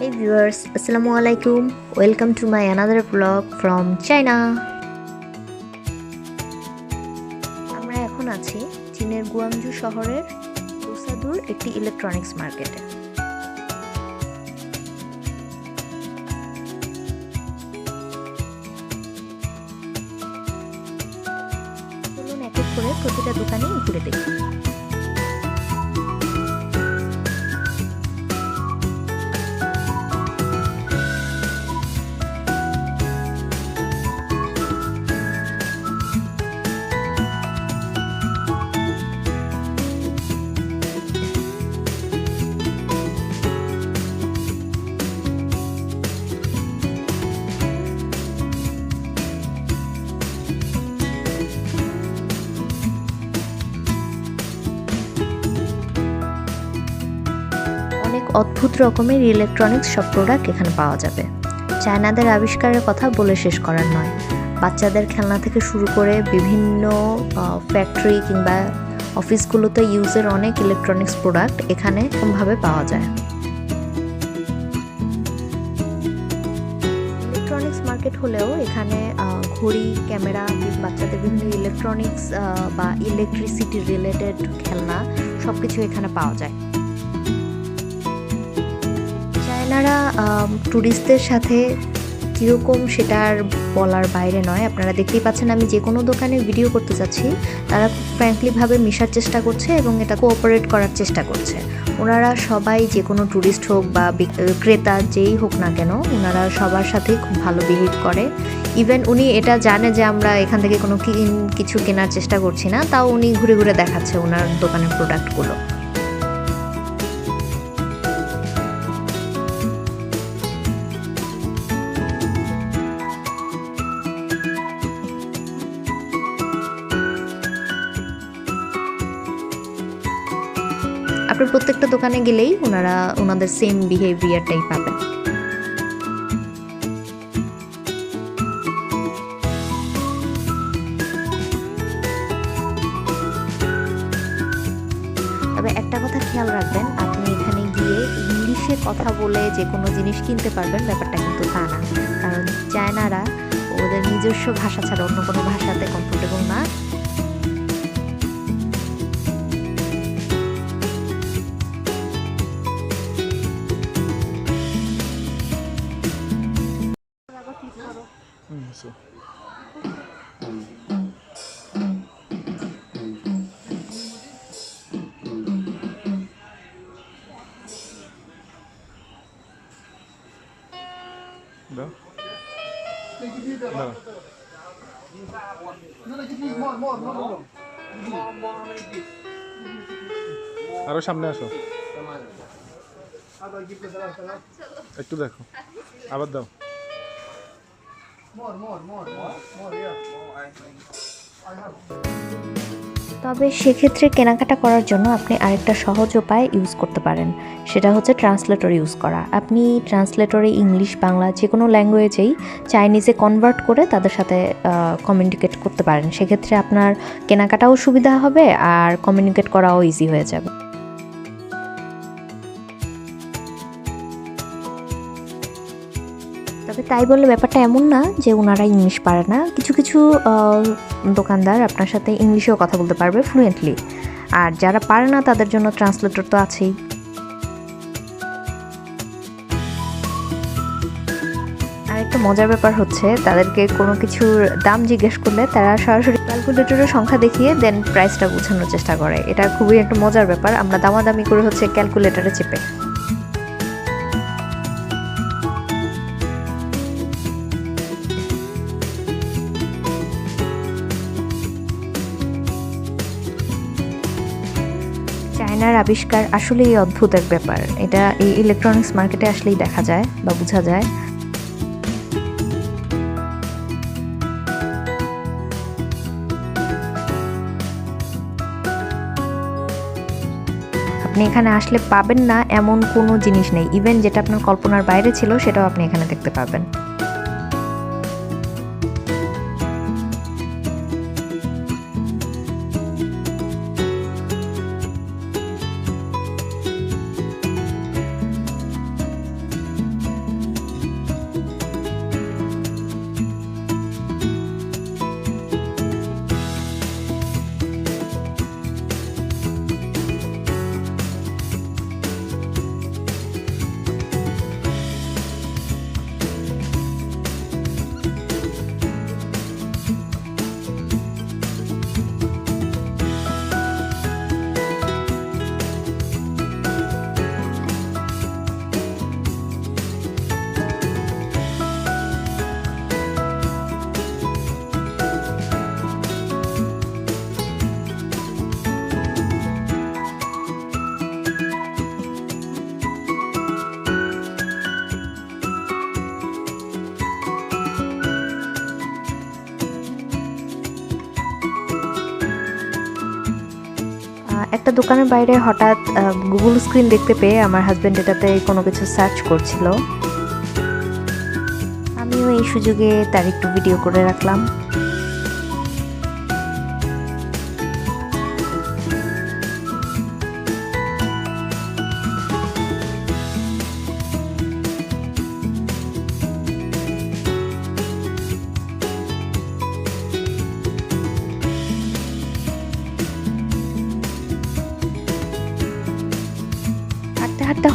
Hey viewers, Assalamu alaikum. Welcome to my another vlog from China. আমরা এখন আছি চীনের গুয়াংজু শহরের দুসাদুর একটি ইলেকট্রনিক্স মার্কেটে চলুন এক এক করে প্রতিটা দোকানেই ঘুরে দেখি অদ্ভুত রকমের ইলেকট্রনিক্স সব প্রোডাক্ট এখানে পাওয়া যাবে। চায়নাদের আবিষ্কারের কথা বলে শেষ করার নয়। বাচ্চাদের খেলনা থেকে শুরু করে বিভিন্ন ফ্যাক্টরি কিংবা অফিসগুলোতে ইউজের অনেক ইলেকট্রনিক্স প্রোডাক্ট এখানে কমভাবে পাওয়া যায়। ইলেকট্রনিক্স মার্কেট হলেও এখানে ঘড়ি, ক্যামেরা, বাচ্চাদের বিভিন্ন ইলেকট্রনিক্স বা ইলেকট্রিসিটি রিলেটেড খেলনা সব কিছু এখানে পাওয়া যায়। চায়নারা ট্যুরিস্টদের সাথে কীরকম সেটার বলার বাইরে নয়। আপনারা দেখতেই পাচ্ছেন আমি যে কোনো দোকানে ভিডিও করতে চাচ্ছি তারা ফ্র্যাঙ্কলিভাবে মিশার চেষ্টা করছে এবং এটা কোঅপারেট করার চেষ্টা করছে। ওনারা সবাই যে কোনো ট্যুরিস্ট হোক বা ক্রেতা যেই হোক না কেন, ওনারা সবার সাথেই খুব ভালো বিহেভ করে। ইভেন উনি এটা জানে যে আমরা এখান থেকে কিন- কিছু কেনার চেষ্টা করছি না, তাও উনি ঘুরে ঘুরে দেখাচ্ছে ওনার দোকানের প্রোডাক্টগুলো আপনি প্রত্যেকটা দোকানে গেলেই ওনারা ওনাদের সেম বিহেভিয়ারটাই পাবেন। তবে একটা কথা খেয়াল রাখবেন, আপনি এখানে গিয়ে ইংলিশে কথা বলে যে কোনো জিনিস কিনতে পারবেন, ব্যাপারটা কিন্তু তা না। কারণ চায়নারা ওদের নিজস্ব ভাষা ছাড়া অন্য কোনো ভাষাতে কমফোর্টেবল না। Да? Да. আরও সামনে আসো একটু দেখো আবার দাও তবে সেক্ষেত্রে কেনাকাটা করার জন্য আপনি আরেকটা সহজ উপায় ইউজ করতে পারেন। সেটা হচ্ছে ট্রান্সলেটর ইউজ করা। আপনি ট্রান্সলেটরে ইংলিশ বাংলা যে কোনো ল্যাঙ্গুয়েজেই চাইনিজে কনভার্ট করে তাদের সাথে কমিউনিকেট করতে পারেন। সেক্ষেত্রে আপনার কেনাকাটাও সুবিধা হবে আর কমিউনিকেট করাও ইজি হয়ে যাবে। তাই বলে ব্যাপারটা এমন না যে ওনারা ইংলিশ পারে না। কিছু কিছু দোকানদার আপনার সাথে ইংলিশেও কথা বলতে পারবে ফ্লুয়েন্টলি আর যারা পারে না, তাদের জন্য ট্রান্সলেটর তো আছেই। আর একটা মজার ব্যাপার হচ্ছে, তাদেরকে কোনো কিছুর দাম জিজ্ঞেস করলে তারা সরাসরি ক্যালকুলেটরের সংখ্যা দেখিয়ে দেন প্রাইসটা বোঝানোর চেষ্টা করে। এটা খুবই একটা মজার ব্যাপার। আমরা দামাদামি করে হচ্ছে ক্যালকুলেটরে চেপে। চায়নার আবিষ্কার আসলেই অদ্ভুত এক ব্যাপার। এটা এই ইলেকট্রনিক্স মার্কেটে আসলেই দেখা যায় বা বোঝা যায়। আপনি এখানে আসলে পাবেন না, এমন কোনো জিনিস নেই। ইভেন যেটা আপনার কল্পনার বাইরে ছিল, সেটাও আপনি এখানে দেখতে পাবেন। একটা দোকানের বাইরে হঠাৎ গুগল স্ক্রিন দেখতে পেয়ে আমার হাজব্যান্ড এটাতে কোনো কিছু সার্চ করছিল। আমিও এই সুযোগে তার একটু ভিডিও করে রাখলাম।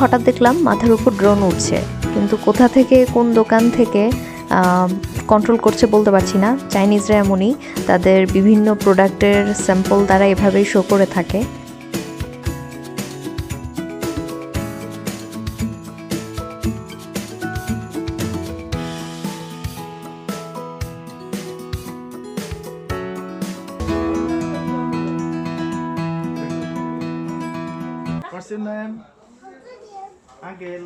হঠাৎ দেখলাম মাথার উপর ড্রোন উঠছে কিন্তু কোথা থেকে, কোন দোকান থেকে কন্ট্রোল করছে বলতে পারছি না। চাইনিজরা এমনই, তাদের বিভিন্ন প্রোডাক্টের স্যাম্পল তারা এভাবেই শো করে থাকে। What's your name? Uncle.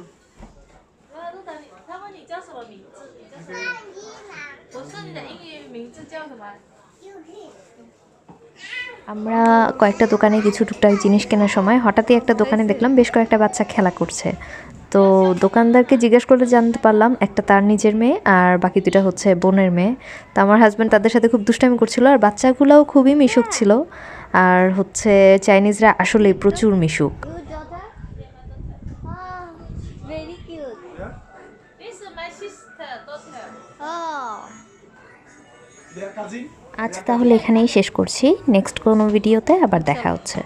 我都等你。他问你叫什么名字？你叫什么？我说你的英语名字叫什么？ আমরা কয়েকটা দোকানে কিছু টুকটাক জিনিস কেনার সময় হঠাৎই একটা দোকানে দেখলাম বেশ কয়েকটা বাচ্চা খেলা করছে তো দোকানদারকে জিজ্ঞেস করে জানতে পারলাম একটা তার নিজের মেয়ে আর বাকি দুটা হচ্ছে বোনের মেয়ে তো আমার হাজব্যান্ড তাদের সাথে খুব দুষ্টামি করছিল আর বাচ্চাগুলোও খুবই মিশুক ছিল আর হচ্ছে চাইনিজরা আসলেই প্রচুর মিশুক আজ তাহলে এখানেই শেষ করছি। নেক্সট কোনো ভিডিওতে আবার দেখা হচ্ছে।